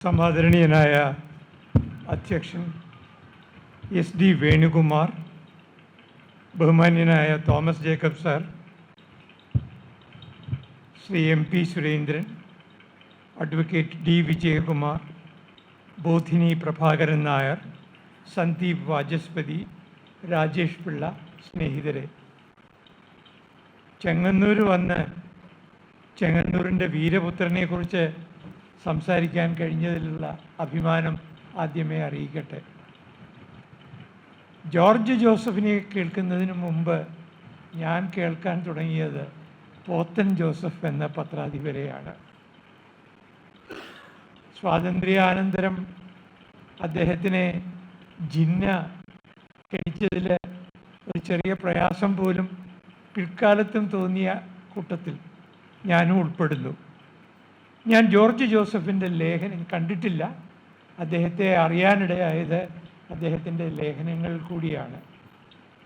സമാദരണീയനായ അധ്യക്ഷൻ S D Venukumar ബഹുമാന്യനായ Thomas Jacob sir Shri M P Surendran advocate D Vijayakumar Bodhini Prabhakaran Nair Sandeep Vachaspathi Rajesh Pillai സ്നേഹിതരെ. ചെങ്ങന്നൂർ വന്ന് ചെങ്ങന്നൂരിന്റെ വീരപുത്രനെക്കുറിച്ച് സംസാരിക്കാൻ കഴിഞ്ഞതിലുള്ള അഭിമാനം ആദ്യമേ അറിയിക്കട്ടെ. ജോർജ് ജോസഫിനെ കേൾക്കുന്നതിന് മുമ്പ് ഞാൻ കേൾക്കാൻ തുടങ്ങിയത് പോത്തൻ ജോസഫ് എന്ന പത്രാധിപരെയാണ്. സ്വാതന്ത്ര്യാനന്തരം അദ്ദേഹത്തിനെ ജിന്ന കഴിച്ചതിൽ ഒരു ചെറിയ പ്രയാസം പോലും പിൽക്കാലത്തും തോന്നിയ കൂട്ടത്തിൽ ഞാനും ഉൾപ്പെടുന്നു. ഞാൻ ജോർജ് ജോസഫിന്റെ ലേഖനം കണ്ടിട്ടില്ല. അദ്ദേഹത്തെ അറിയാനിടയായത് അദ്ദേഹത്തിന്റെ ലേഖനങ്ങൾ കൂടിയാണ്.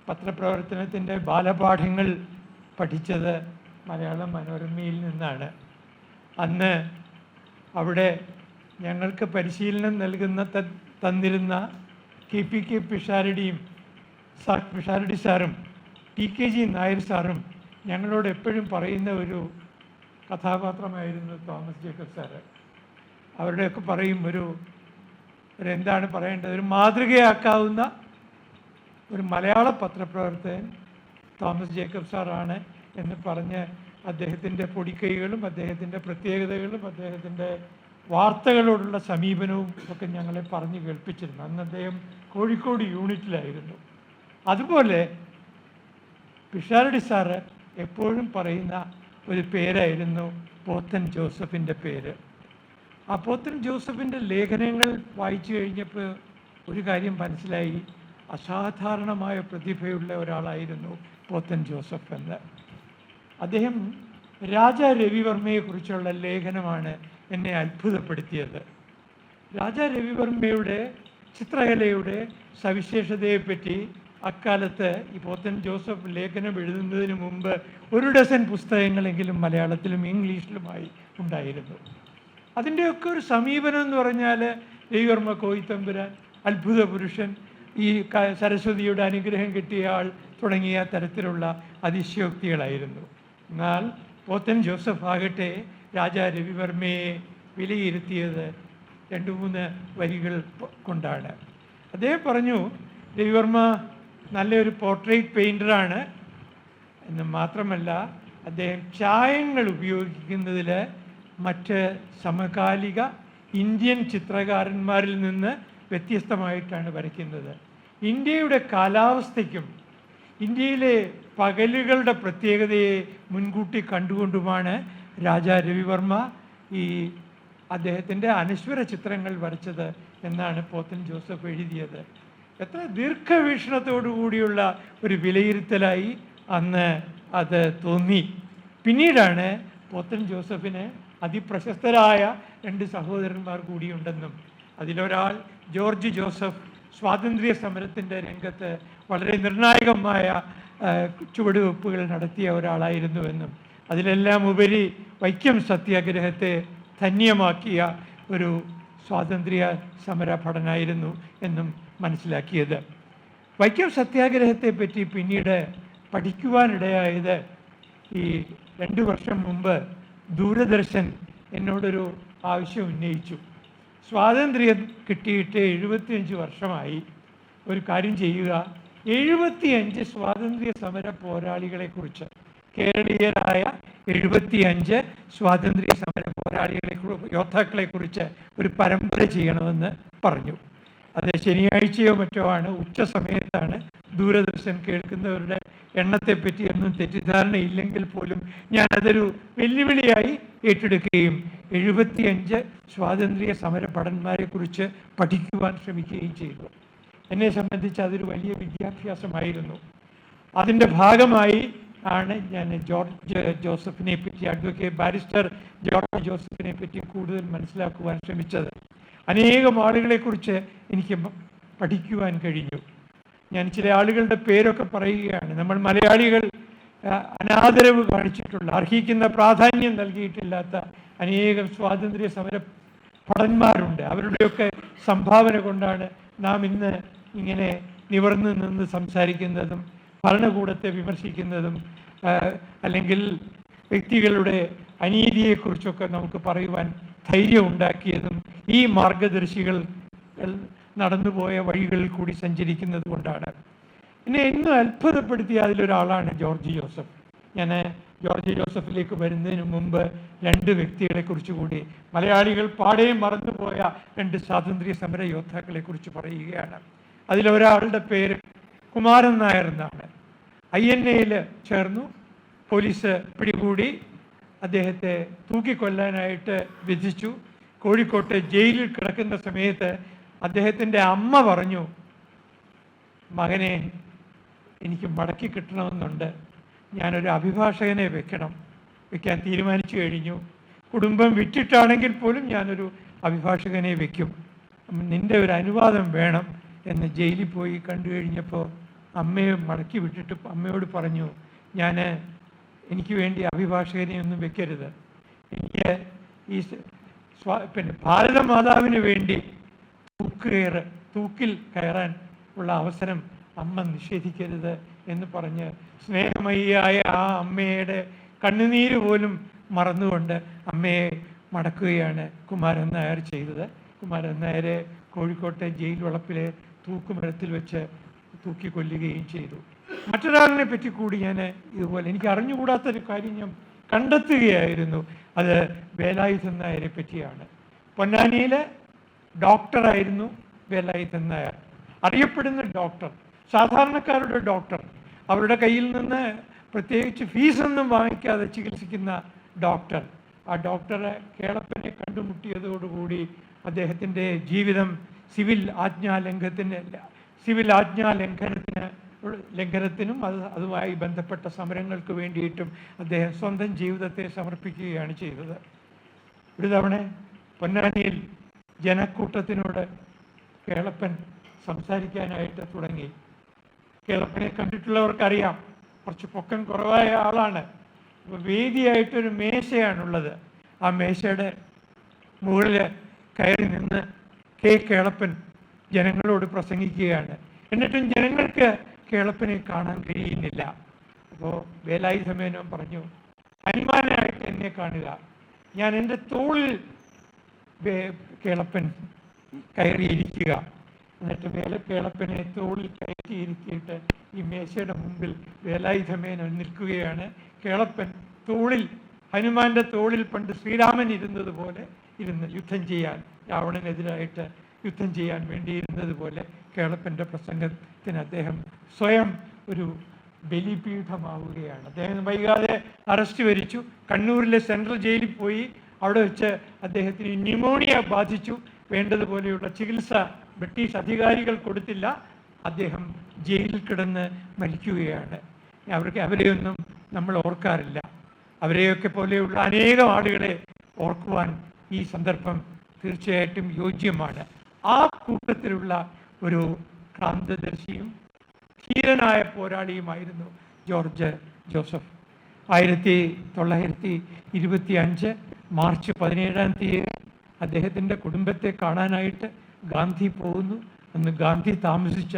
പത്രപ്രവർത്തനത്തിന്റെ ബാലപാഠങ്ങൾ പഠിച്ചത് മലയാള മനോരമയിൽ നിന്നാണ്. അന്ന് അവിടെ ഞങ്ങൾക്ക് പരിശീലനം നൽകുന്ന തന്നിരുന്ന കെ പി കെ പിഷാരടിയും സാർ പിഷാരടി സാറും ടി കെ ജി നായർ സാറും ഞങ്ങളോട് എപ്പോഴും പറയുന്ന ഒരു കഥാപാത്രമായിരുന്നു തോമസ് ജേക്കബ് സാറ്. അവരുടെയൊക്കെ പറയും ഒരു എന്താണ് പറയേണ്ടത്? ഒരു മാതൃകയാക്കാവുന്ന ഒരു മലയാള പത്രപ്രവർത്തകൻ തോമസ് ജേക്കബ് സാറാണ് എന്ന് പറഞ്ഞ് അദ്ദേഹത്തിന്റെ പൊടിക്കൈകളും അദ്ദേഹത്തിന്റെ പ്രത്യേകതകളും അദ്ദേഹത്തിന്റെ വാർത്തകളോടുള്ള സമീപനവും ഒക്കെ ഞങ്ങളെ പറഞ്ഞു കേൾപ്പിച്ചിരുന്നു. അന്ന് അദ്ദേഹം കോഴിക്കോട് യൂണിറ്റിലായിരുന്നു. അതുപോലെ പിഷാരടി സാറ് എപ്പോഴും പറയുന്ന ഒരു പേരായിരുന്നു പോത്തൻ ജോസഫിന്റെ പേര്. ആ പോത്തൻ ജോസഫിന്റെ ലേഖനങ്ങൾ വായിച്ചു കഴിഞ്ഞപ്പോൾ ഒരു കാര്യം മനസ്സിലായി. അസാധാരണമായ പ്രതിഭയുള്ള ഒരാളായിരുന്നു പോത്തൻ ജോസഫ് എന്ന്. അദ്ദേഹം രാജാ രവിവർമ്മയെക്കുറിച്ചുള്ള ലേഖനമാണ് എന്നെ അത്ഭുതപ്പെടുത്തിയത്. രാജാ രവിവർമ്മയുടെ ചിത്രകലയുടെ സവിശേഷതയെപ്പറ്റി അക്കാലത്ത് ഈ പോത്തൻ ജോസഫ് ലേഖനം എഴുതുന്നതിന് മുമ്പ് ഒരു ഡസൻ പുസ്തകങ്ങളെങ്കിലും മലയാളത്തിലും ഇംഗ്ലീഷിലുമായി ഉണ്ടായിരുന്നു. അതിന്റെയൊക്കെ ഒരു സമീപനം എന്ന് പറഞ്ഞാൽ ദൈവർമ്മ കോയിത്തമ്പുരാൻ അത്ഭുത പുരുഷൻ ഈ സരസ്വതിയുടെ അനുഗ്രഹം കിട്ടിയ ആൾ തുടങ്ങിയ തരത്തിലുള്ള അതിശയോക്തികളായിരുന്നു. എന്നാൽ പോത്തൻ ജോസഫ് ആകട്ടെ രാജാ രവിവർമ്മയെ വിലയിരുത്തിയത് രണ്ട് മൂന്ന് വരികൾ കൊണ്ടാണ്. അദ്ദേഹം പറഞ്ഞു രവിവർമ്മ നല്ലൊരു പോർട്രേറ്റ് പെയിന്ററാണ് എന്ന് മാത്രമല്ല അദ്ദേഹം ചായങ്ങൾ ഉപയോഗിക്കുന്നതിൽ മറ്റ് സമകാലിക ഇന്ത്യൻ ചിത്രകാരന്മാരിൽ നിന്ന് വ്യത്യസ്തമായിട്ടാണ് വരയ്ക്കുന്നത്. ഇന്ത്യയുടെ കാലാവസ്ഥയ്ക്കും ഇന്ത്യയിലെ പകലുകളുടെ പ്രത്യേകതയെ മുൻകൂട്ടി കണ്ടുകൊണ്ടുമാണ് രാജാ രവിവർമ്മ ഈ അദ്ദേഹത്തിന്റെ അനശ്വര ചിത്രങ്ങൾ വരച്ചത് എന്നാണ് പോത്തൻ ജോസഫ് എഴുതിയത്. എത്ര ദീർഘവീക്ഷണത്തോടു കൂടിയുള്ള ഒരു വിലയിരുത്തലായി അന്ന് അത് തോന്നി. പിന്നീടാണ് പോത്തൻ ജോസഫിന് അതിപ്രശസ്തരായ രണ്ട് സഹോദരന്മാർ കൂടിയുണ്ടെന്നും അതിലൊരാൾ ജോർജ് ജോസഫ് സ്വാതന്ത്ര്യ സമരത്തിന്റെ രംഗത്ത് വളരെ നിർണായകമായ ചുവടുവെപ്പുകൾ നടത്തിയ ഒരാളായിരുന്നുവെന്നും അതിലെല്ലാം ഉപരി വൈക്കം സത്യാഗ്രഹത്തെ ധന്യമാക്കിയ ഒരു സ്വാതന്ത്ര്യ സമര എന്നും മനസ്സിലാക്കിയത്. വൈക്കം സത്യാഗ്രഹത്തെ പറ്റി പിന്നീട് പഠിക്കുവാനിടയായത് ഈ രണ്ട് വർഷം മുമ്പ് ദൂരദർശൻ എന്നോടൊരു ആവശ്യം ഉന്നയിച്ചു. സ്വാതന്ത്ര്യം കിട്ടിയിട്ട് എഴുപത്തിയഞ്ച് വർഷമായി. ഒരു കാര്യം ചെയ്യുക. എഴുപത്തിയഞ്ച് സ്വാതന്ത്ര്യ സമര പോരാളികളെക്കുറിച്ച്. കേരളീയരായ എഴുപത്തിയഞ്ച് സ്വാതന്ത്ര്യ സമര പോരാളികളെ യോദ്ധാക്കളെക്കുറിച്ച് ഒരു പരമ്പര ചെയ്യണമെന്ന് പറഞ്ഞു. അത് ശനിയാഴ്ചയോ മറ്റോ ആണ്. ഉച്ച സമയത്താണ് ദൂരദർശൻ കേൾക്കുന്നവരുടെ എണ്ണത്തെപ്പറ്റി ഒന്നും തെറ്റിദ്ധാരണയില്ലെങ്കിൽ പോലും ഞാൻ അതൊരു വെല്ലുവിളിയായി ഏറ്റെടുക്കുകയും എഴുപത്തിയഞ്ച് സ്വാതന്ത്ര്യ സമര ഭടന്മാരെ കുറിച്ച് പഠിക്കുവാൻ ശ്രമിക്കുകയും ചെയ്തു. എന്നെ സംബന്ധിച്ച് അതൊരു വലിയ വിദ്യാഭ്യാസമായിരുന്നു. അതിന്റെ ഭാഗമായി ആണ് ഞാൻ ജോർജ് ജോസഫിനെ പറ്റി അഡ്വക്കേറ്റ് ബാരിസ്റ്റർ ജോർജ് ജോസഫിനെ പറ്റി കൂടുതൽ മനസ്സിലാക്കുവാൻ ശ്രമിച്ചത്. അനേകം ആളുകളെക്കുറിച്ച് എനിക്ക് പഠിക്കുവാൻ കഴിഞ്ഞു. ഞാൻ ചില ആളുകളുടെ പേരൊക്കെ പറയുകയാണ്. നമ്മൾ മലയാളികൾ അനാദരവ് കാണിച്ചിട്ടുള്ള അർഹിക്കുന്ന പ്രാധാന്യം നൽകിയിട്ടില്ലാത്ത അനേകം സ്വാതന്ത്ര്യ സമര ഭടന്മാരുണ്ട്. അവരുടെയൊക്കെ സംഭാവന കൊണ്ടാണ് നാം ഇന്ന് ഇങ്ങനെ നിവർന്ന് നിന്ന് സംസാരിക്കുന്നതും ഭരണകൂടത്തെ വിമർശിക്കുന്നതും അല്ലെങ്കിൽ വ്യക്തികളുടെ അനീതിയെക്കുറിച്ചൊക്കെ നമുക്ക് പറയുവാൻ ധൈര്യം ഉണ്ടാക്കിയതും ഈ മാർഗദർശികൾ നടന്നുപോയ വഴികളിൽ കൂടി സഞ്ചരിക്കുന്നത് കൊണ്ടാണ്. എന്നെ എന്നും അത്ഭുതപ്പെടുത്തിയ അതിലൊരാളാണ് ജോർജ് ജോസഫ്. ഞാൻ ജോർജ് ജോസഫിലേക്ക് വരുന്നതിന് മുമ്പ് രണ്ട് വ്യക്തികളെ കുറിച്ച് കൂടി മലയാളികൾ പാടേയും മറന്നുപോയ രണ്ട് സ്വാതന്ത്ര്യ സമര യോദ്ധാക്കളെ കുറിച്ച് പറയുകയാണ്. അതിലൊരാളുടെ പേര് കുമാരൻ നായർ എന്നാണ്. ഐ എൻ എയിൽ ചേർന്നു പോലീസ് പിടികൂടി അദ്ദേഹത്തെ തൂക്കിക്കൊല്ലാനായിട്ട് വിധിച്ചു. കോഴിക്കോട്ട് ജയിലിൽ കിടക്കുന്ന സമയത്ത് അദ്ദേഹത്തിന്റെ അമ്മ പറഞ്ഞു മകനെ എനിക്ക് മടക്കി കിട്ടണമെന്നുണ്ട്. ഞാനൊരു അഭിഭാഷകനെ വെക്കണം. വെക്കാൻ തീരുമാനിച്ചു കഴിഞ്ഞു. കുടുംബം വിറ്റിട്ടാണെങ്കിൽ പോലും ഞാനൊരു അഭിഭാഷകനെ വെക്കും. നിന്റെ ഒരു അനുവാദം വേണം. എന്ന് ജയിലിൽ പോയി കണ്ടു കഴിഞ്ഞപ്പോൾ അമ്മയെ മടക്കി വിട്ടിട്ട് അമ്മയോട് പറഞ്ഞു ഞാൻ എനിക്ക് വേണ്ടി അഭിഭാഷകനെ ഒന്നും വെക്കരുത്. എനിക്ക് ഈ പിന്നെ ഭാരതമാതാവിന് വേണ്ടി തൂക്കുകയറ് തൂക്കിൽ കയറാൻ ഉള്ള അവസരം അമ്മ നിഷേധിക്കരുത് എന്ന് പറഞ്ഞ് സ്നേഹമയിയായ ആ അമ്മയുടെ കണ്ണുനീര് പോലും മറന്നുകൊണ്ട് അമ്മയെ മടക്കുകയാണ് കുമാരൻ നായർ ചെയ്തത്. കുമാരൻ നായരെ കോഴിക്കോട്ടെ ജയിൽ വളപ്പിലെ തൂക്കുമരത്തിൽ വെച്ച് തൂക്കിക്കൊല്ലുകയും ചെയ്തു. മറ്റൊരാളിനെ പറ്റി കൂടി ഞാൻ ഇതുപോലെ എനിക്ക് അറിഞ്ഞുകൂടാത്തൊരു കാര്യം ഞാൻ കണ്ടെത്തുകയായിരുന്നു. അത് വേലായുധൻ നായരെ പറ്റിയാണ്. പൊന്നാനിയിലെ ഡോക്ടറായിരുന്നു വേലായുധൻ നായർ. അറിയപ്പെടുന്ന ഡോക്ടർ സാധാരണക്കാരുടെ ഡോക്ടർ അവരുടെ കയ്യിൽ നിന്ന് പ്രത്യേകിച്ച് ഫീസൊന്നും വാങ്ങിക്കാതെ ചികിത്സിക്കുന്ന ഡോക്ടർ ആ ഡോക്ടറെ കേളപ്പനെ കണ്ടുമുട്ടിയതോടുകൂടി അദ്ദേഹത്തിന്റെ ജീവിതം സിവിൽ ആജ്ഞാ ലംഘനത്തിന് സിവിൽ ആജ്ഞാ ലംഘനത്തിന് അത് അതുമായി ബന്ധപ്പെട്ട സമരങ്ങൾക്ക് വേണ്ടിയിട്ടും അദ്ദേഹം സ്വന്തം ജീവിതത്തെ സമർപ്പിക്കുകയാണ് ചെയ്തത്. ഒരു തവണ പൊന്നാനിയിൽ ജനക്കൂട്ടത്തിനോട് കേളപ്പൻ സംസാരിക്കാനായിട്ട് തുടങ്ങി. കേളപ്പനെ കണ്ടിട്ടുള്ളവർക്കറിയാം കുറച്ച് പൊക്കം കുറവായ ആളാണ്. വേദിയായിട്ടൊരു മേശയാണുള്ളത്. ആ മേശയുടെ മുകളിൽ കയറി നിന്ന് കെ. കേളപ്പൻ ജനങ്ങളോട് പ്രസംഗിക്കുകയാണ്. എന്നിട്ടും ജനങ്ങൾക്ക് കേളപ്പനെ കാണാൻ കഴിയുന്നില്ല. അപ്പോൾ വേലായി സമയനും പറഞ്ഞു ഹനുമാനായിട്ട് എന്നെ കാണുക. ഞാൻ എന്റെ തോളിൽ കേളപ്പൻ കയറിയിരിക്കുക. എന്നിട്ട് വേല കേളപ്പനെ തോളിൽ കയറ്റിയിരുത്തിയിട്ട് ഈ മേശയുടെ മുമ്പിൽ വേലായി സമേന നിൽക്കുകയാണ്. കേളപ്പൻ തോളിൽ ഹനുമാന്റെ തോളിൽ പണ്ട് ശ്രീരാമൻ ഇരുന്നത് പോലെ ഇരുന്ന് യുദ്ധം ചെയ്യാൻ രാവണനെതിരായിട്ട് യുദ്ധം ചെയ്യാൻ വേണ്ടിയിരുന്നത് പോലെ കേളപ്പന്റെ പ്രസംഗത്തിന് അദ്ദേഹം സ്വയം ഒരു ബലിപീഠമാവുകയാണ്. അദ്ദേഹം വൈകാതെ അറസ്റ്റ് വരിച്ചു. കണ്ണൂരിലെ സെൻട്രൽ ജയിലിൽ പോയി അവിടെ വെച്ച് അദ്ദേഹത്തിന് ന്യൂമോണിയ ബാധിച്ചു. വേണ്ടതുപോലെയുള്ള ചികിത്സ ബ്രിട്ടീഷ് അധികാരികൾ കൊടുത്തില്ല. അദ്ദേഹം ജയിലിൽ കിടന്ന് മരിക്കുകയാണ്. അവർക്ക് അവരെയൊന്നും നമ്മൾ ഓർക്കാറില്ല. അവരെയൊക്കെ പോലെയുള്ള അനേകം ആളുകളെ ഓർക്കുവാൻ ഈ സന്ദർഭം തീർച്ചയായിട്ടും യോജ്യമാണ്. ആ കൂട്ടത്തിലുള്ള ഒരു ക്രാന്തദർശിയും ധീരനായ പോരാളിയുമായിരുന്നു ജോർജ് ജോസഫ്. ആയിരത്തി തൊള്ളായിരത്തി ഇരുപത്തി അഞ്ച് മാർച്ച് പതിനേഴാം തീയതി അദ്ദേഹത്തിന്റെ കുടുംബത്തെ കാണാനായിട്ട് ഗാന്ധി പോകുന്നു. അന്ന് ഗാന്ധി താമസിച്ച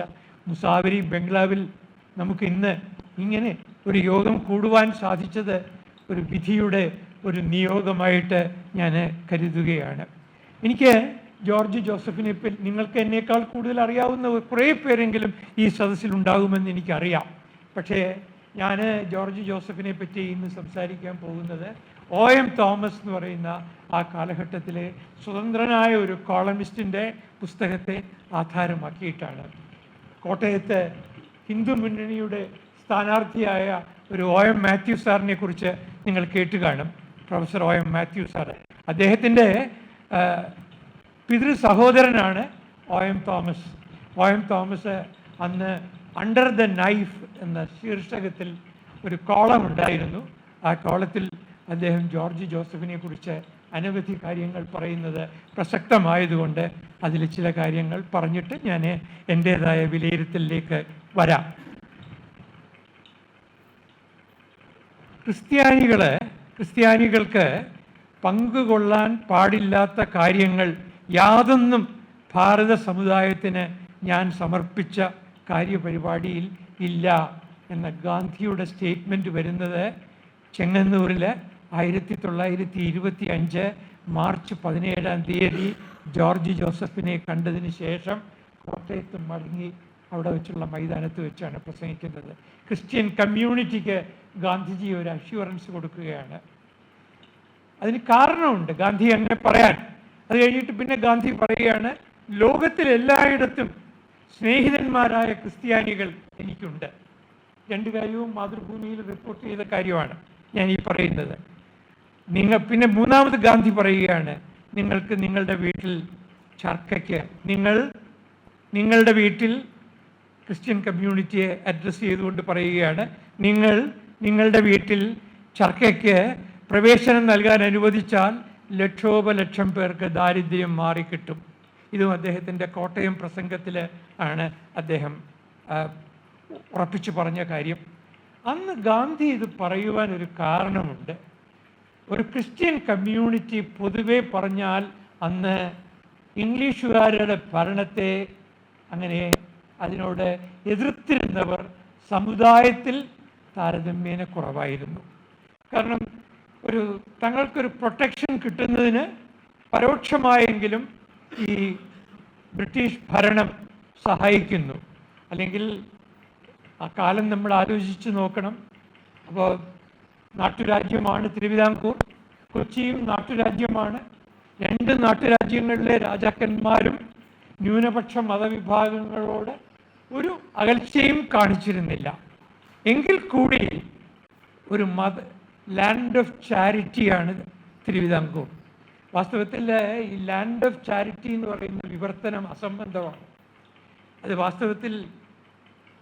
മുസാവരി ബംഗ്ലാവിൽ നമുക്ക് ഇന്ന് ഇങ്ങനെ ഒരു യോഗം കൂടുവാൻ സാധിച്ചത് ഒരു വിധിയുടെ ഒരു നിയോഗമായിട്ട് ഞാൻ കരുതുകയാണ്. എനിക്ക് ജോർജ് ജോസഫിനെ നിങ്ങൾക്ക് എന്നേക്കാൾ കൂടുതൽ അറിയാവുന്ന കുറേ പേരെങ്കിലും ഈ സദസ്സിൽ ഉണ്ടാകുമെന്ന് എനിക്കറിയാം. പക്ഷേ ഞാൻ ജോർജ് ജോസഫിനെ പറ്റി ഇന്ന് സംസാരിക്കാൻ പോകുന്നത് ഒ എം തോമസ് എന്ന് പറയുന്ന ആ കാലഘട്ടത്തിലെ സ്വതന്ത്രനായ ഒരു കോളമിസ്റ്റിന്റെ പുസ്തകത്തെ ആധാരമാക്കിയിട്ടാണ്. കോട്ടയത്ത് ഹിന്ദു മുന്നണിയുടെ സ്ഥാനാർത്ഥിയായ ഒരു ഒ എം മാത്യു സാറിനെ കുറിച്ച് നിങ്ങൾ കേട്ട് കാണും. Professor O M Mathew sir. അദ്ദേഹത്തിന്റെ പിതൃ സഹോദരനാണ് O M Thomas. O M Thomas അന്ന് അണ്ടർ ദ നൈഫ് എന്ന ശീർഷകത്തിൽ ഒരു കോളം ഉണ്ടായിരുന്നു. ആ കോളത്തിൽ അദ്ദേഹം ജോർജ് ജോസഫിനെ കുറിച്ച് അനവധി കാര്യങ്ങൾ പറയുന്നത് പ്രസക്തമായതുകൊണ്ട് അതിൽ ചില കാര്യങ്ങൾ പറഞ്ഞിട്ട് ഞാൻ എന്റേതായ വിലയിരുത്തലിലേക്ക് വരാം. ക്രിസ്ത്യാനികളെ ക്രിസ്ത്യാനികൾക്ക് പങ്കുകൊള്ളാൻ പാടില്ലാത്ത കാര്യങ്ങൾ യാതൊന്നും ഭാരത സമുദായത്തിന് ഞാൻ സമർപ്പിച്ച കാര്യപരിപാടിയിൽ ഇല്ല എന്ന ഗാന്ധിയുടെ സ്റ്റേറ്റ്മെന്റ് വരുന്നത് ചെങ്ങന്നൂരിൽ ആയിരത്തി തൊള്ളായിരത്തി ഇരുപത്തി അഞ്ച് മാർച്ച് പതിനേഴാം തീയതി ജോർജ് ജോസഫിനെ കണ്ടതിന് ശേഷം കോട്ടയത്ത് മടങ്ങി അവിടെ വെച്ചുള്ള മൈതാനത്ത് വെച്ചാണ് പ്രസംഗിക്കുന്നത്. ക്രിസ്ത്യൻ കമ്മ്യൂണിറ്റിക്ക് ഗാന്ധിജി ഒരു അഷ്യൂറൻസ് കൊടുക്കുകയാണ്. അതിന് കാരണമുണ്ട്. ഗാന്ധി അങ്ങനെ പറയാൻ അത് കഴിഞ്ഞിട്ട് പിന്നെ ഗാന്ധി പറയുകയാണ് ലോകത്തിൽ എല്ലായിടത്തും സ്നേഹിതന്മാരായ ക്രിസ്ത്യാനികൾ എനിക്കുണ്ട്. രണ്ടു കാര്യവും മാതൃഭൂമിയിൽ റിപ്പോർട്ട് ചെയ്ത കാര്യമാണ് ഞാൻ ഈ പറയുന്നത്. നിങ്ങൾ പിന്നെ മൂന്നാമത് ഗാന്ധി പറയുകയാണ് നിങ്ങൾക്ക് നിങ്ങളുടെ വീട്ടിൽ ചർക്കയ്ക്ക് നിങ്ങൾ നിങ്ങളുടെ വീട്ടിൽ ക്രിസ്ത്യൻ കമ്മ്യൂണിറ്റിയെ അഡ്രസ്സ് ചെയ്തുകൊണ്ട് പറയുകയാണ് നിങ്ങൾ നിങ്ങളുടെ വീട്ടിൽ ചർക്കയ്ക്ക് പ്രവേശനം നൽകാൻ അനുവദിച്ചാൽ ലക്ഷോപലക്ഷം പേർക്ക് ദാരിദ്ര്യം മാറിക്കിട്ടും. ഇതും അദ്ദേഹത്തിന്റെ കോട്ടയം പ്രസംഗത്തിൽ ആണ് അദ്ദേഹം ഉറപ്പിച്ചു പറഞ്ഞ കാര്യം. അന്ന് ഗാന്ധി ഇത് പറയുവാൻ ഒരു കാരണമുണ്ട്. ഒരു ക്രിസ്ത്യൻ കമ്മ്യൂണിറ്റി പൊതുവെ പറഞ്ഞാൽ അന്ന് ഇംഗ്ലീഷുകാരുടെ ഭരണത്തെ അങ്ങനെ അതിനോട് എതിർത്തിരുന്നവർ സമുദായത്തിൽ താരതമ്യേന കുറവായിരുന്നു. കാരണം ഒരു തങ്ങൾക്കൊരു പ്രൊട്ടക്ഷൻ കിട്ടുന്നതിന് പരോക്ഷമായെങ്കിലും ഈ ബ്രിട്ടീഷ് ഭരണം സഹായിക്കുന്നു. അല്ലെങ്കിൽ ആ കാലം നമ്മൾ ആലോചിച്ച് നോക്കണം. അപ്പോൾ നാട്ടുരാജ്യമാണ് തിരുവിതാംകൂർ കൊച്ചിയും നാട്ടുരാജ്യമാണ്. രണ്ട് നാട്ടുരാജ്യങ്ങളിലെ രാജാക്കന്മാരും ന്യൂനപക്ഷ മതവിഭാഗങ്ങളോട് ഒരു അകൽച്ചയും കാണിച്ചിരുന്നില്ല. എങ്കിൽ കൂടി ഒരു മത ലാൻഡ് ഓഫ് ചാരിറ്റിയാണ് തിരുവിതാംകൂർ. വാസ്തവത്തിൽ ഈ ലാൻഡ് ഓഫ് ചാരിറ്റി എന്ന് പറയുന്ന വിവർത്തനം അസംബന്ധമാണ്. അത് വാസ്തവത്തിൽ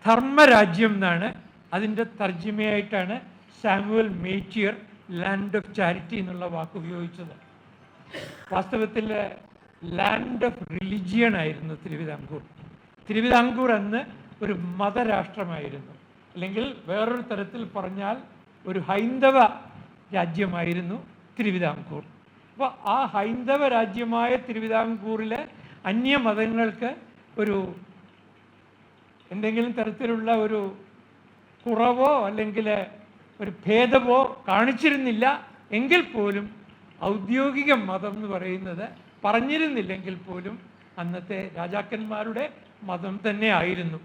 ധർമ്മരാജ്യം എന്നാണ്. അതിന്റെ തർജിമയായിട്ടാണ് Samuel Mateer land of charity എന്നുള്ള വാക്ക് ഉപയോഗിച്ചത്. വാസ്തവത്തിൽ ലാൻഡ് ഓഫ് റിലിജിയൻ ആയിരുന്നു തിരുവിതാംകൂർ. തിരുവിതാംകൂർ അന്ന് ഒരു മതരാഷ്ട്രമായിരുന്നു. അല്ലെങ്കിൽ വേറൊരു തരത്തിൽ പറഞ്ഞാൽ ഒരു ഹൈന്ദവ രാജ്യമായിരുന്നു തിരുവിതാംകൂർ. അപ്പോൾ ആ ഹൈന്ദവ രാജ്യമായ തിരുവിതാംകൂറിലെ അന്യമതങ്ങൾക്ക് ഒരു എന്തെങ്കിലും തരത്തിലുള്ള ഒരു കുറവോ അല്ലെങ്കിൽ ഒരു ഭേദമോ കാണിച്ചിരുന്നില്ല എങ്കിൽ പോലും ഔദ്യോഗിക മതം എന്ന് പറയുന്നത് പറഞ്ഞിരുന്നില്ലെങ്കിൽ പോലും അന്നത്തെ രാജാക്കന്മാരുടെ മതം തന്നെ ആയിരുന്നു.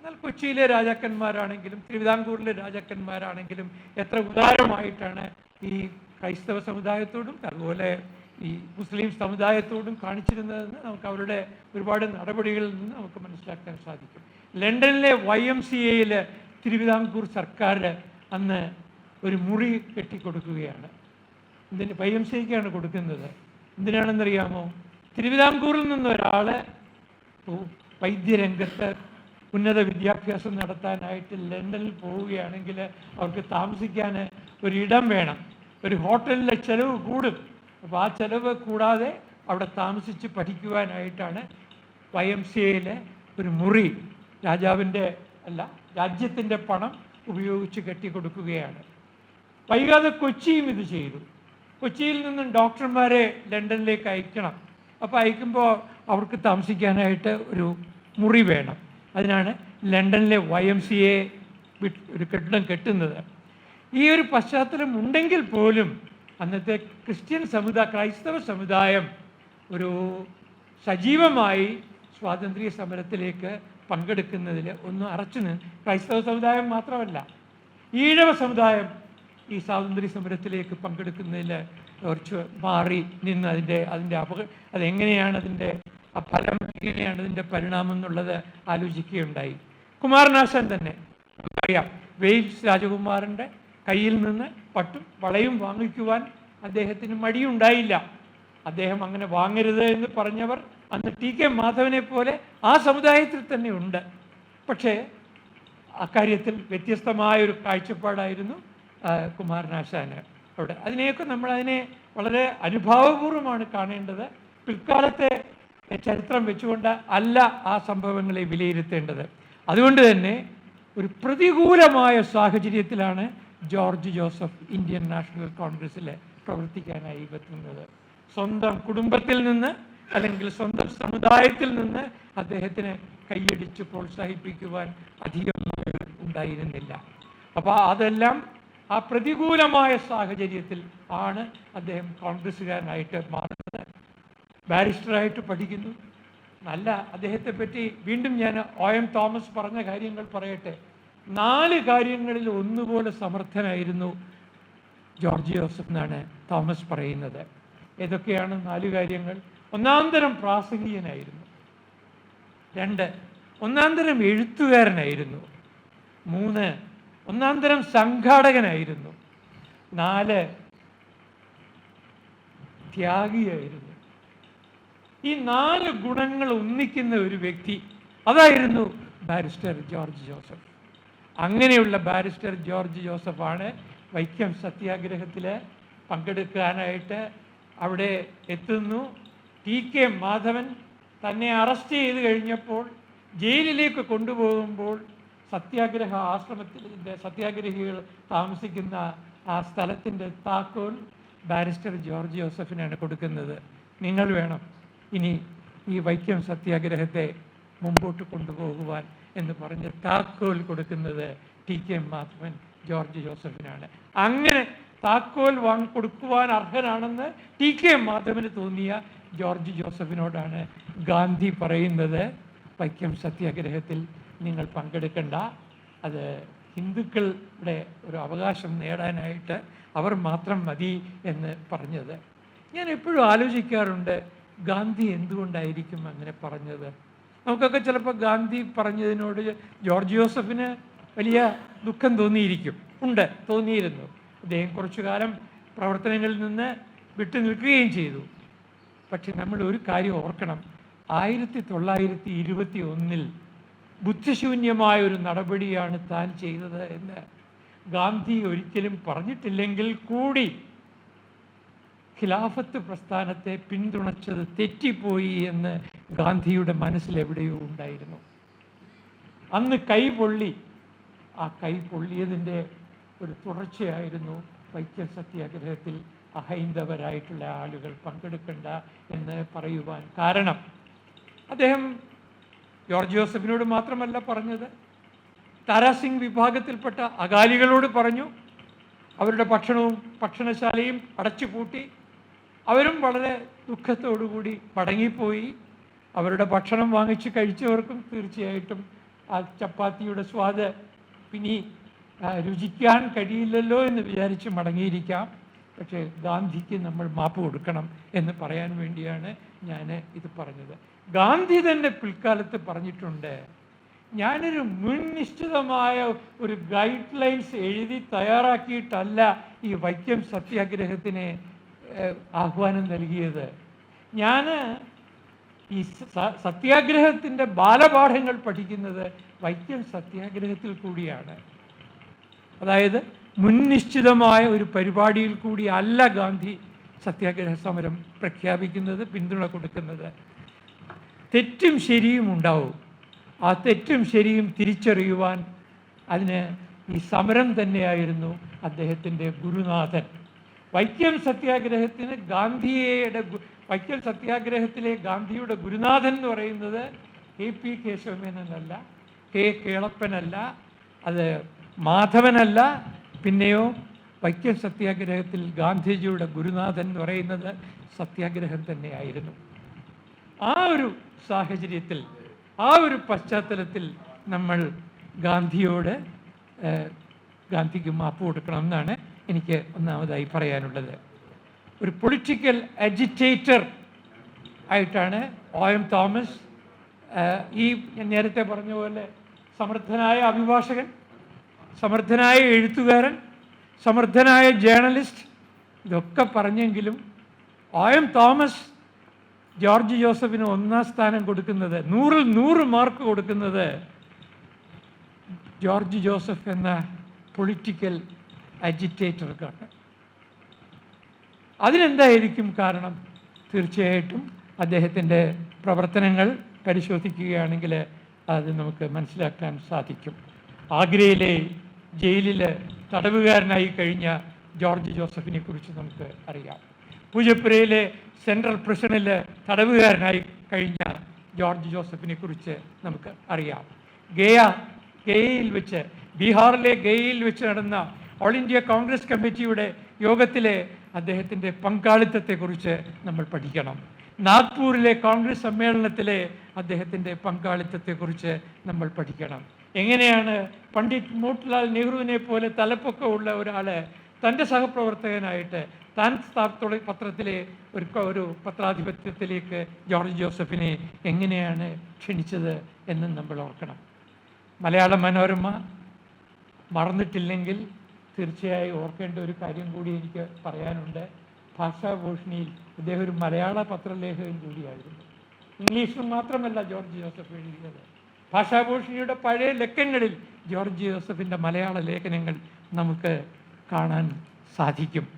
എന്നാൽ കൊച്ചിയിലെ രാജാക്കന്മാരാണെങ്കിലും തിരുവിതാംകൂറിലെ രാജാക്കന്മാരാണെങ്കിലും എത്ര ഉദാരമായിട്ടാണ് ഈ ക്രൈസ്തവ സമുദായത്തോടും അതുപോലെ ഈ മുസ്ലിം സമുദായത്തോടും കാണിച്ചിരുന്നതെന്ന് നമുക്ക് അവരുടെ ഒരുപാട് നടപടികളിൽ നിന്ന് നമുക്ക് മനസ്സിലാക്കാൻ സാധിക്കും. ലണ്ടനിലെ വൈ എം സി എയിൽ തിരുവിതാംകൂർ സർക്കാർ അന്ന് ഒരു മുറി കെട്ടിക്കൊടുക്കുകയാണ്. എന്തിന്? വൈ എം സി എക്കാണ് കൊടുക്കുന്നത്. എന്തിനാണെന്നറിയാമോ? തിരുവിതാംകൂറിൽ നിന്നൊരാൾ വൈദ്യരംഗത്ത് ഉന്നത വിദ്യാഭ്യാസം നടത്താനായിട്ട് ലണ്ടനിൽ പോവുകയാണെങ്കിൽ അവർക്ക് താമസിക്കാൻ ഒരിടം വേണം. ഒരു ഹോട്ടലിലെ ചിലവ് കൂടും. അപ്പോൾ ആ ചിലവ് കൂടാതെ അവിടെ താമസിച്ച് പഠിക്കുവാനായിട്ടാണ് വൈ എം സി എയിലെ ഒരു മുറി രാജാവിന്റെ അല്ല രാജ്യത്തിന്റെ പണം ഉപയോഗിച്ച് കെട്ടിക്കൊടുക്കുകയാണ്. വൈകാതെ കൊച്ചിയും ഇത് ചെയ്തു. കൊച്ചിയിൽ നിന്നും ഡോക്ടർമാരെ ലണ്ടനിലേക്ക് അയക്കണം. അപ്പോൾ അയക്കുമ്പോൾ അവർക്ക് താമസിക്കാനായിട്ട് ഒരു മുറി വേണം. അതിനാണ് ലണ്ടനിലെ വൈ എം സി എ ഒരു കെട്ടിടം കെട്ടുന്നത്. ഈ ഒരു പശ്ചാത്തലം ഉണ്ടെങ്കിൽ പോലും അന്നത്തെ ക്രിസ്ത്യൻ സമുദായ ക്രൈസ്തവ സമുദായം ഒരു സജീവമായി സ്വാതന്ത്ര്യ സമരത്തിലേക്ക് പങ്കെടുക്കുന്നതിൽ ഒന്ന് അറച്ചു നിന്ന് ക്രൈസ്തവ സമുദായം മാത്രമല്ല ഈഴവ സമുദായം ഈ സ്വാതന്ത്ര്യ സമരത്തിലേക്ക് പങ്കെടുക്കുന്നതിൽ കുറച്ച് മാറി നിന്ന് അതിന്റെ അതിന്റെ അപക അതെങ്ങനെയാണ് അതിന്റെ ആ ഫലം എങ്ങനെയാണ് ഇതിന്റെ പരിണാമം എന്നുള്ളത് ആലോചിക്കുകയുണ്ടായി. കുമാരനാശൻ തന്നെ അറിയാം വെയിൽസ് രാജകുമാരന്റെ കയ്യിൽ നിന്ന് പട്ടും വളയും വാങ്ങിക്കുവാൻ അദ്ദേഹത്തിന് മടിയുണ്ടായില്ല. അദ്ദേഹം അങ്ങനെ വാങ്ങരുത് എന്ന് പറഞ്ഞവർ അന്ന് ടി കെ മാധവനെ പോലെ ആ സമുദായത്തിൽ തന്നെ ഉണ്ട്. പക്ഷേ അക്കാര്യത്തിൽ വ്യത്യസ്തമായ ഒരു കാഴ്ചപ്പാടായിരുന്നു കുമാരനാശാന് അവിടെ. അതിനെയൊക്കെ നമ്മൾ അതിനെ വളരെ അനുഭാവപൂർവമാണ് കാണേണ്ടത്. പിൽക്കാലത്തെ ചരിത്രം വെച്ചുകൊണ്ട് അല്ല ആ സംഭവങ്ങളെ വിലയിരുത്തേണ്ടത്. അതുകൊണ്ട് തന്നെ ഒരു പ്രതികൂലമായ സാഹചര്യത്തിലാണ് ജോർജ് ജോസഫ് ഇന്ത്യൻ നാഷണൽ കോൺഗ്രസ്സിൽ പ്രവർത്തിക്കാനായി പറ്റുന്നത്. സ്വന്തം കുടുംബത്തിൽ നിന്ന് അല്ലെങ്കിൽ സ്വന്തം സമുദായത്തിൽ നിന്ന് അദ്ദേഹത്തിന് കൈയടിച്ച് പ്രോത്സാഹിപ്പിക്കുവാൻ അധികം ഉണ്ടായിരുന്നില്ല. അപ്പോൾ അതെല്ലാം ആ പ്രതികൂലമായ സാഹചര്യത്തിൽ ആണ് അദ്ദേഹം കോൺഗ്രസ്സുകാരനായിട്ട് മാറുന്നത്. ബാരിസ്റ്ററായിട്ട് പഠിക്കുന്നു. നല്ല അദ്ദേഹത്തെ പറ്റി വീണ്ടും ഞാൻ ഒ എം തോമസ് പറഞ്ഞ കാര്യങ്ങൾ പറയട്ടെ. നാല് കാര്യങ്ങളിൽ ഒന്നുപോലെ സമർത്ഥനായിരുന്നു ജോർജ് ജോസഫ് എന്നാണ് തോമസ് പറയുന്നത്. ഏതൊക്കെയാണ് നാല് കാര്യങ്ങൾ? ഒന്നാന്തരം തരം പ്രാസംഗികനായിരുന്നു. രണ്ട് ഒന്നാന്തരം തരം എഴുത്തുകാരനായിരുന്നു. മൂന്ന് ഒന്നാന്തരം സംഘാടകനായിരുന്നു. നാല് ത്യാഗിയായിരുന്നു. ഈ നാല് ഗുണങ്ങൾ ഒന്നിക്കുന്ന ഒരു വ്യക്തി അതായിരുന്നു ബാരിസ്റ്റർ ജോർജ് ജോസഫ്. അങ്ങനെയുള്ള ബാരിസ്റ്റർ ജോർജ് ജോസഫാണ് വൈക്കം സത്യാഗ്രഹത്തിൽ പങ്കെടുക്കാനായിട്ട് അവിടെ എത്തുന്നു. ടി കെ മാധവൻ തന്നെ അറസ്റ്റ് ചെയ്ത് കഴിഞ്ഞപ്പോൾ ജയിലിലേക്ക് കൊണ്ടുപോകുമ്പോൾ സത്യാഗ്രഹ ആശ്രമത്തിന്റെ സത്യാഗ്രഹികൾ താമസിക്കുന്ന ആ സ്ഥലത്തിന്റെ താക്കോൽ ബാരിസ്റ്റർ ജോർജ് ജോസഫിനാണ് കൊടുക്കുന്നത്. നിങ്ങൾ വേണം. ഇനി ഈ വൈക്കം സത്യാഗ്രഹത്തെ മുമ്പോട്ട് കൊണ്ടുപോകുവാൻ എന്ന് പറഞ്ഞ് താക്കോൽ കൊടുക്കുന്നത് ടി കെ മാധവൻ ജോർജ് ജോസഫിനാണ്. അങ്ങനെ താക്കോൽ വാങ്ങി കൊടുക്കുവാൻ അർഹനാണെന്ന് ടി കെ മാധവന് തോന്നിയ ജോർജ് ജോസഫിനോടാണ് ഗാന്ധി പറയുന്നത്. വൈക്കം സത്യാഗ്രഹത്തിൽ നിങ്ങൾ പങ്കെടുക്കണ്ട. അത് ഹിന്ദുക്കളുടെ ഒരു അവകാശം നേടാനായിട്ട് അവർ മാത്രം മതി എന്ന് പറഞ്ഞത്. ഞാൻ എപ്പോഴും ആലോചിക്കാറുണ്ട് ഗാന്ധി എന്തുകൊണ്ടായിരിക്കും അങ്ങനെ പറഞ്ഞത്? നമുക്കൊക്കെ ചിലപ്പോൾ ഗാന്ധി പറഞ്ഞതിനോട് ജോർജ് ജോസഫിന് വലിയ ദുഃഖം തോന്നിയിരിക്കും. ഉണ്ട് തോന്നിയിരുന്നു. അദ്ദേഹം കുറച്ചു കാലം പ്രവർത്തനങ്ങളിൽ നിന്ന് വിട്ടു നിൽക്കുകയും ചെയ്തു. പക്ഷെ നമ്മൾ ഒരു കാര്യം ഓർക്കണം. ആയിരത്തി തൊള്ളായിരത്തി ഇരുപത്തി ഒന്നിൽ ബുദ്ധിശൂന്യമായ ഒരു നടപടിയാണ് താൻ ചെയ്തത് എന്ന് ഗാന്ധി ഒരിക്കലും പറഞ്ഞിട്ടില്ലെങ്കിൽ കൂടി ഖിലാഫത്ത് പ്രസ്ഥാനത്തെ പിന്തുണച്ചത് തെറ്റിപ്പോയി എന്ന് ഗാന്ധിയുടെ മനസ്സിൽ എവിടെയോ ഉണ്ടായിരുന്നു. അന്ന് കൈ പൊള്ളി ആ കൈ പൊള്ളിയതിന്റെ ഒരു തുടർച്ചയായിരുന്നു വൈക്കം സത്യാഗ്രഹത്തിൽ അഹൈന്ദവരായിട്ടുള്ള ആളുകൾ പങ്കെടുക്കണ്ട എന്ന് പറയുവാൻ കാരണം. അദ്ദേഹം ജോർജ് ജോസഫിനോട് മാത്രമല്ല പറഞ്ഞത്. താരാസിംഗ് വിഭാഗത്തിൽപ്പെട്ട അകാലികളോട് പറഞ്ഞു. അവരുടെ ഭക്ഷണവും ഭക്ഷണശാലയും അടച്ചുപൂട്ടി. അവരും വളരെ ദുഃഖത്തോടുകൂടി മടങ്ങിപ്പോയി. അവരുടെ ഭക്ഷണം വാങ്ങിച്ച് കഴിച്ചവർക്കും തീർച്ചയായിട്ടും ആ ചപ്പാത്തിയുടെ സ്വാദ് പിനി രുചിക്കാൻ കഴിയില്ലല്ലോ എന്ന് വിചാരിച്ച് മടങ്ങിയിരിക്കാം. പക്ഷേ ഗാന്ധിക്ക് നമ്മൾ മാപ്പ് കൊടുക്കണം എന്ന് പറയാൻ വേണ്ടിയാണ് ഞാൻ ഇത് പറഞ്ഞത്. ഗാന്ധി തന്നെ പിൽക്കാലത്ത് പറഞ്ഞിട്ടുണ്ട് ഞാനൊരു മുൻനിശ്ചിതമായ ഒരു ഗൈഡ് ലൈൻസ് എഴുതി തയ്യാറാക്കിയിട്ടല്ല ഈ വൈക്കം സത്യാഗ്രഹത്തിന് ആഹ്വാനം നൽകിയത്. ഞാൻ ഈ സത്യാഗ്രഹത്തിന്റെ ബാലപാഠങ്ങൾ പഠിക്കുന്നത് വൈക്കം സത്യാഗ്രഹത്തിൽ കൂടിയാണ്. അതായത് മുൻനിശ്ചിതമായ ഒരു പരിപാടിയിൽ കൂടി അല്ല ഗാന്ധി സത്യാഗ്രഹ സമരം പ്രഖ്യാപിക്കുന്നത് പിന്തുണ കൊടുക്കുന്നത്. തെറ്റും ശരിയും ഉണ്ടാവും. ആ തെറ്റും ശരിയും തിരിച്ചറിയുവാൻ അതിന് ഈ സമരം തന്നെയായിരുന്നു അദ്ദേഹത്തിന്റെ ഗുരുനാഥൻ. വൈക്കം സത്യാഗ്രഹത്തിന് ഗാന്ധിയുടെ വൈക്കം സത്യാഗ്രഹത്തിലെ ഗാന്ധിയുടെ ഗുരുനാഥൻ എന്ന് പറയുന്നത് കെ പി കേശവമേനല്ല കെ കേളപ്പനല്ല അത് മാധവനല്ല പിന്നെയോ വൈക്കം സത്യാഗ്രഹത്തിൽ ഗാന്ധിജിയുടെ ഗുരുനാഥൻ എന്ന് പറയുന്നത് സത്യാഗ്രഹം തന്നെയായിരുന്നു. ആ ഒരു സാഹചര്യത്തിൽ ആ ഒരു പശ്ചാത്തലത്തിൽ നമ്മൾ ഗാന്ധിയോട് ഗാന്ധിക്ക് മാപ്പ് കൊടുക്കണം എന്നാണ് എനിക്ക് ഒന്നാമതായി പറയാനുള്ളത്. ഒരു പൊളിറ്റിക്കൽ അജിറ്റേറ്റർ ആയിട്ടാണ് ഒ എം തോമസ് ഈ ഞാൻ നേരത്തെ പറഞ്ഞ പോലെ സമർത്ഥനായ അഭിഭാഷകൻ സമർത്ഥനായ എഴുത്തുകാരൻ സമർത്ഥനായ ജേർണലിസ്റ്റ് ഇതൊക്കെ പറഞ്ഞെങ്കിലും ഒ എം തോമസ് ജോർജ് ജോസഫിന് ഒന്നാം സ്ഥാനം കൊടുക്കുന്നത് നൂറിൽ നൂറ് മാർക്ക് കൊടുക്കുന്നത് ജോർജ് ജോസഫ് എന്ന പൊളിറ്റിക്കൽ അജിറ്റേറ്റർക്കാണ് അതിനെന്തായിരിക്കും കാരണം? തീർച്ചയായിട്ടും അദ്ദേഹത്തിന്റെ പ്രവർത്തനങ്ങൾ പരിശോധിക്കുകയാണെങ്കിൽ അത് നമുക്ക് മനസ്സിലാക്കാൻ സാധിക്കും. ആഗ്രയിലെ ജയിലിൽ തടവുകാരനായി കഴിഞ്ഞ ജോർജ് ജോസഫിനെ കുറിച്ച് നമുക്ക് അറിയാം. പൂജപ്പുരയിലെ സെൻട്രൽ പ്രഷനിൽ തടവുകാരനായി കഴിഞ്ഞ ജോർജ് ജോസഫിനെ കുറിച്ച് നമുക്ക് അറിയാം. ഗയ ഗയയിൽ വെച്ച് ബീഹാറിലെ ഗയയിൽ വെച്ച് നടന്ന ഓൾ ഇന്ത്യ കോൺഗ്രസ് കമ്മിറ്റിയുടെ യോഗത്തിലെ അദ്ദേഹത്തിന്റെ പങ്കാളിത്തത്തെക്കുറിച്ച് നമ്മൾ പഠിക്കണം. നാഗ്പൂരിലെ കോൺഗ്രസ് സമ്മേളനത്തിലെ അദ്ദേഹത്തിന്റെ പങ്കാളിത്തത്തെക്കുറിച്ച് നമ്മൾ പഠിക്കണം. എങ്ങനെയാണ് പണ്ഡിറ്റ് മോട്ടിലാൽ നെഹ്റുവിനെ പോലെ തലപ്പൊക്കമുള്ള ഒരാൾ തന്റെ സഹപ്രവർത്തകനായിട്ട് താൻ സ്ഥാപത്തുള്ള പത്രത്തിലെ ഒരു ഒരു പത്രാധിപത്യത്തിലേക്ക് ജോർജ് ജോസഫിനെ എങ്ങനെയാണ് ക്ഷണിച്ചത് എന്ന് നമ്മൾ ഓർക്കണം. മലയാള മനോരമ മറന്നിട്ടില്ലെങ്കിൽ തീർച്ചയായും ഓർക്കേണ്ട ഒരു കാര്യം കൂടി എനിക്ക് പറയാനുണ്ട്. ഭാഷാഭൂഷണിയിൽ അദ്ദേഹം ഒരു മലയാള പത്രലേഖകൻ കൂടിയായിരുന്നു. ഇംഗ്ലീഷിൽ മാത്രമല്ല ജോർജ് ജോസഫ് എഴുതിയത്. ഭാഷാഭൂഷണിയുടെ പഴയ ലക്കങ്ങളിൽ ജോർജ് ജോസഫിന്റെ മലയാള ലേഖനങ്ങൾ നമുക്ക് കാണാൻ സാധിക്കും.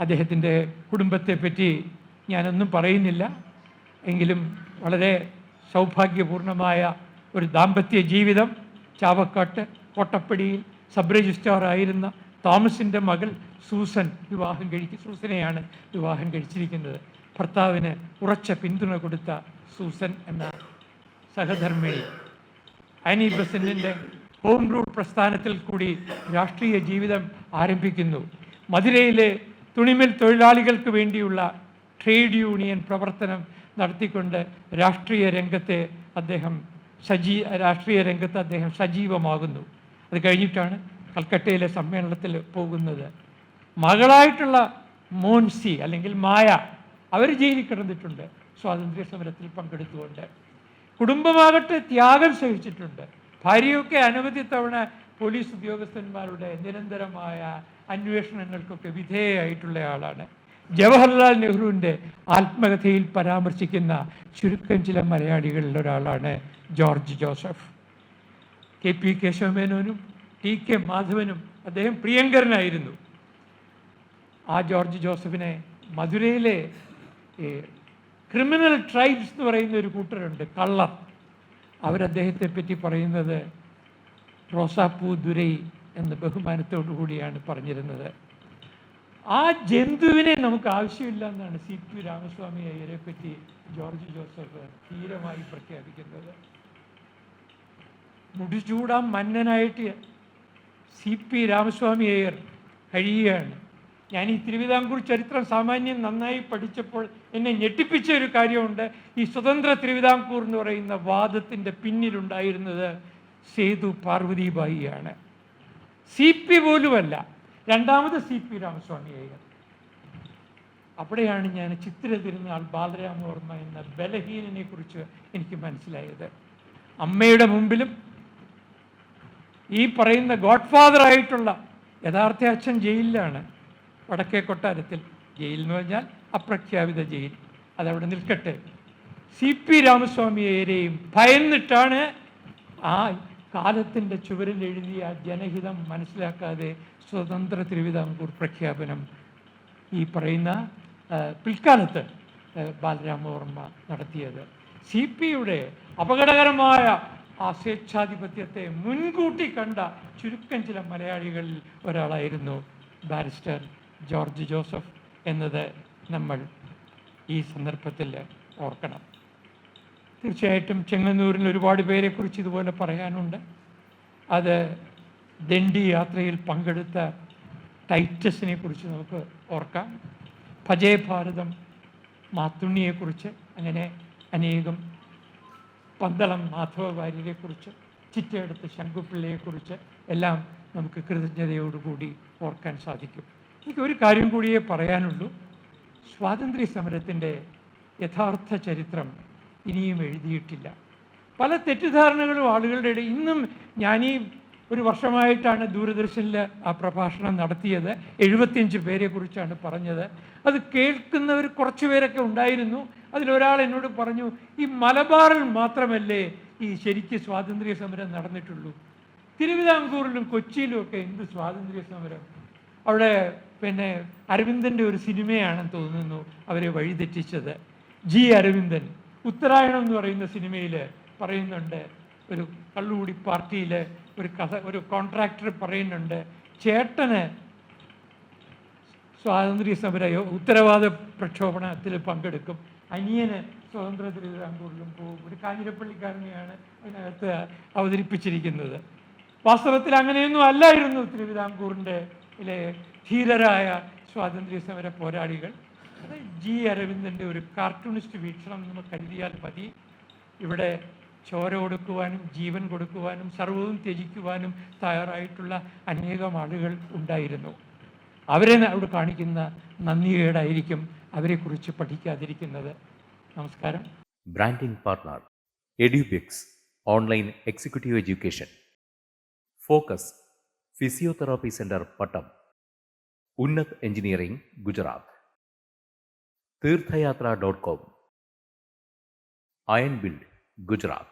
അദ്ദേഹത്തിന്റെ കുടുംബത്തെപ്പറ്റി ഞാനൊന്നും പറയുന്നില്ല. എങ്കിലും വളരെ സൗഭാഗ്യപൂർണമായ ഒരു ദാമ്പത്യ ജീവിതം. ചാവക്കാട്ട് കോട്ടപ്പടിയിൽ സബ് രജിസ്ട്രാറായിരുന്ന തോമസിന്റെ മകൾ സൂസൻ വിവാഹം കഴിക്കും സൂസനെയാണ് വിവാഹം കഴിച്ചിരിക്കുന്നത്. ഭർത്താവിന് ഉറച്ച പിന്തുണ കൊടുത്ത സൂസൻ എന്ന സഹധർമ്മിണി. ആനി ബസന്റിന്റെ ഹോം റൂൾ പ്രസ്ഥാനത്തിൽ കൂടി രാഷ്ട്രീയ ജീവിതം ആരംഭിക്കുന്നു. മധുരയിലെ തുണിമിൽ തൊഴിലാളികൾക്ക് വേണ്ടിയുള്ള ട്രേഡ് യൂണിയൻ പ്രവർത്തനം നടത്തിക്കൊണ്ട് രാഷ്ട്രീയ രംഗത്തെ അദ്ദേഹം സജീ രാഷ്ട്രീയ രംഗത്ത് അദ്ദേഹം സജീവമാകുന്നു. അത് കഴിഞ്ഞിട്ടാണ് കൽക്കട്ടയിലെ സമ്മേളനത്തിൽ പോകുന്നത്. മകളായിട്ടുള്ള മോൻസി അല്ലെങ്കിൽ മായ അവർ ജയിലിൽ കിടന്നിട്ടുണ്ട്. സ്വാതന്ത്ര്യ സമരത്തിൽ പങ്കെടുത്തുകൊണ്ട്. കുടുംബമാകട്ടെ ത്യാഗം സഹിച്ചിട്ടുണ്ട്. ഭാര്യയൊക്കെ അനവധി തവണ പോലീസ് ഉദ്യോഗസ്ഥന്മാരുടെ നിരന്തരമായ അന്വേഷണങ്ങൾക്കൊക്കെ വിധേയമായിട്ടുള്ള ആളാണ്. ജവഹർലാൽ നെഹ്റുവിന്റെ ആത്മകഥയിൽ പരാമർശിക്കുന്ന ചുരുക്കം ചില മലയാളികളിൽ ഒരാളാണ് ജോർജ് ജോസഫ്. കെ പി കേശവമേനോനും ടി കെ മാധവനും അദ്ദേഹം പ്രിയങ്കരനായിരുന്നു. ആ ജോർജ് ജോസഫിനെ മധുരയിലെ ക്രിമിനൽ ട്രൈബ്സ് എന്ന് പറയുന്ന ഒരു കൂട്ടരുണ്ട് കള്ളർ. അവരദ്ദേഹത്തെ പറ്റി പറയുന്നത് റോസാപ്പൂ ദുരൈ എന്ന ബഹുമാനത്തോടു കൂടിയാണ് പറഞ്ഞിരുന്നത്. ആ ജന്തുവിനെ നമുക്ക് ആവശ്യമില്ല എന്നാണ് സി പി രാമസ്വാമി അയ്യരെ പറ്റി ജോർജ് ജോസഫ് ധീരമായി പ്രഖ്യാപിക്കുന്നത്. മുടിചൂടാം മന്നനായിട്ട് സി പി രാമസ്വാമി അയ്യർ കഴിയുകയാണ്. ഞാൻ ഈ തിരുവിതാംകൂർ ചരിത്രം സാമാന്യം നന്നായി പഠിച്ചപ്പോൾ എന്നെ ഞെട്ടിപ്പിച്ച ഒരു കാര്യമുണ്ട്. ഈ സ്വതന്ത്ര തിരുവിതാംകൂർ എന്ന് പറയുന്ന വാദത്തിന്റെ പിന്നിലുണ്ടായിരുന്നത് സേതു പാർവതിബായിയാണ്. സി പി പോലുമല്ല രണ്ടാമത് സി പി രാമസ്വാമി അയ്യർ അവിടെയാണ് ഞാൻ ചിത്ര തിരുനാൾ ബാലരാമവർമ്മ എന്ന ബലഹീനനെ കുറിച്ച് എനിക്ക് മനസ്സിലായത്. അമ്മയുടെ മുമ്പിലും ഈ പറയുന്ന ഗോഡ് ഫാദർ ആയിട്ടുള്ള യഥാർത്ഥ അച്ഛൻ ജയിലിലാണ്. വടക്കേ കൊട്ടാരത്തിൽ ജയിൽ എന്ന് പറഞ്ഞാൽ അപ്രഖ്യാപിത ജയിൽ. അതവിടെ നിൽക്കട്ടെ. സി പി രാമസ്വാമിയെയും ഭയന്നിട്ടാണ് ആ കാലത്തിന്റെ ചുവരിൽ എഴുതിയ ജനഹിതം മനസ്സിലാക്കാതെ സ്വതന്ത്ര തിരുവിതാംകൂർ പ്രഖ്യാപനം ഈ പറയുന്ന പിൽക്കാലത്ത് ബാലരാമവർമ്മ നടത്തിയത്. സി പിയുടെ അപകടകരമായ ആ സ്വേച്ഛാധിപത്യത്തെ മുൻകൂട്ടി കണ്ട ചുരുക്കം ചില മലയാളികളിൽ ഒരാളായിരുന്നു ബാരിസ്റ്റർ ജോർജ് ജോസഫ് എന്നത് നമ്മൾ ഈ സന്ദർഭത്തിൽ ഓർക്കണം. തീർച്ചയായിട്ടും ചെങ്ങന്നൂരിൽ ഒരുപാട് പേരെക്കുറിച്ച് ഇതുപോലെ പറയാനുണ്ട്. അത് ദണ്ഡി യാത്രയിൽ പങ്കെടുത്ത ടൈറ്റസിനെ കുറിച്ച് നമുക്ക് ഓർക്കാം. ഭജേ ഭാരതം മാത്തുണ്ണിയെക്കുറിച്ച് അങ്ങനെ അനേകം പന്തളം മാധവ വാര്യരെക്കുറിച്ച് ചിറ്റയെടുത്ത് ശങ്കുപിള്ളയെക്കുറിച്ച് എല്ലാം നമുക്ക് കൃതജ്ഞതയോടുകൂടി ഓർക്കാൻ സാധിക്കും. എനിക്ക് ഒരു കാര്യം കൂടിയേ പറയാനുള്ളൂ. സ്വാതന്ത്ര്യ സമരത്തിന്റെ യഥാർത്ഥ ചരിത്രം ഇനിയും എഴുതിയിട്ടില്ല. പല തെറ്റിദ്ധാരണകളും ആളുകളുടെ ഇടയിൽ ഇന്നും ഞാനീ ഒരു വർഷമായിട്ടാണ് ദൂരദർശനിൽ ആ പ്രഭാഷണം നടത്തിയത്. എഴുപത്തിയഞ്ച് പേരെ കുറിച്ചാണ് പറഞ്ഞത്. അത് കേൾക്കുന്നവർ കുറച്ച് പേരൊക്കെ ഉണ്ടായിരുന്നു. അതിലൊരാൾ എന്നോട് പറഞ്ഞു ഈ മലബാറിൽ മാത്രമല്ലേ ഈ ശരിക്ക് സ്വാതന്ത്ര്യ സമരം നടന്നിട്ടുള്ളൂ? തിരുവിതാംകൂറിലും കൊച്ചിയിലും ഒക്കെ എന്ത് സ്വാതന്ത്ര്യ സമരം? അവിടെ പിന്നെ അരവിന്ദന്റെ ഒരു സിനിമയാണെന്ന് തോന്നുന്നു അവരെ വഴിതെറ്റിച്ചത്. ജി. അരവിന്ദൻ ഉത്തരായണം എന്ന് പറയുന്ന സിനിമയിൽ പറയുന്നുണ്ട് ഒരു കള്ളുകൂടി പാർട്ടിയിൽ ഒരു കഥ ഒരു കോൺട്രാക്ടർ പറയുന്നുണ്ട് ചേട്ടന് സ്വാതന്ത്ര്യ സമര ഉത്തരവാദ പ്രക്ഷോഭണത്തിൽ പങ്കെടുക്കും. അനിയന് സ്വതന്ത്ര തിരുവിതാംകൂറിലും പോകും. ഒരു കാഞ്ഞിരപ്പള്ളിക്കാരനെയാണ് അതിനകത്ത് അവതരിപ്പിച്ചിരിക്കുന്നത്. വാസ്തവത്തിൽ അങ്ങനെയൊന്നും അല്ലായിരുന്നു തിരുവിതാംകൂറിന്റെ ധീരരായ സ്വാതന്ത്ര്യ സമര പോരാളികൾ. അത് ജി അരവിന്ദന്റെ ഒരു കാർട്ടൂണിസ്റ്റ് വീക്ഷണം നമുക്ക് കരുതിയാൽ മതി. ഇവിടെ ചോര കൊടുക്കുവാനും ജീവൻ കൊടുക്കുവാനും സർവവും ത്യജിക്കുവാനും തയ്യാറായിട്ടുള്ള അനേകം ആളുകൾ ഉണ്ടായിരുന്നു. അവരെ അവിടെ കാണിക്കുന്ന നന്ദികേടായിരിക്കും അവരെക്കുറിച്ച് പഠിക്കാതിരിക്കുന്നത്. നമസ്കാരം. Branding partner Edubix online executive education focus physiotherapy centre Pattom Unnat engineering Gujarat Theerthayatra dot com iron build Gujarat